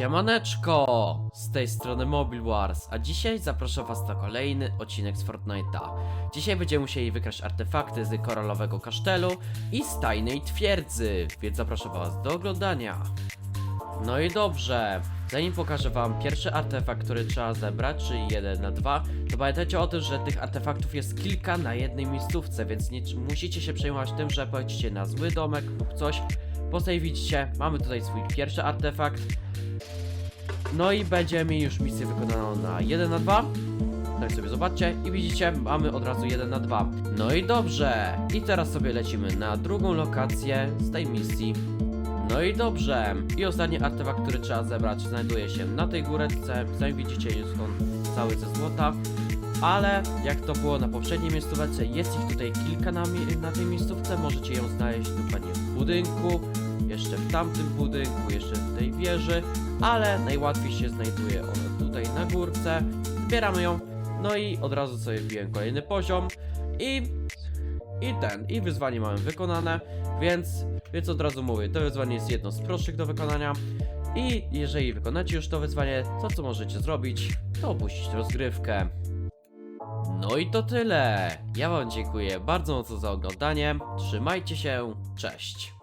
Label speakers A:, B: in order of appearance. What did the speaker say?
A: Siemaneczko! Z tej strony Mobile Wars, a dzisiaj zapraszam was na kolejny odcinek z Fortnite'a. Dzisiaj będziemy musieli wykraść artefakty z koralowego kasztelu i z tajnej twierdzy, więc zapraszam was do oglądania. No i dobrze, zanim pokażę wam pierwszy artefakt, który trzeba zebrać, czyli 1 na 2, to pamiętajcie o tym, że tych artefaktów jest kilka na jednej miejscówce, więc nie musicie się przejmować tym, że pojedziecie na zły domek lub coś. Po tutaj widzicie, mamy tutaj swój pierwszy artefakt. No i będziemy już misję wykonaną na 1 na 2. Tak sobie zobaczcie i widzicie, mamy od razu 1 na 2. No i dobrze. I teraz sobie lecimy na drugą lokację z tej misji. No i dobrze. I ostatni artefakt, który trzeba zebrać, znajduje się na tej góreczce. Sami widzicie, jest on cały ze złota. Ale jak to było na poprzedniej miejscówce, jest ich tutaj kilka na, na tej miejscówce. Możecie ją znaleźć dokładnie w budynku, jeszcze w tamtym budynku, jeszcze w tej wieży, ale najłatwiej się znajduje ona tutaj na górce. Zbieramy ją, no i od razu sobie wbiłem kolejny poziom i i ten, i wyzwanie mamy wykonane, więc, więc od razu mówię, to wyzwanie jest jedno z prostszych do wykonania i jeżeli wykonacie już to wyzwanie, to co możecie zrobić, to opuścić rozgrywkę. No i to tyle. Ja wam dziękuję bardzo mocno za oglądanie. Trzymajcie się. Cześć.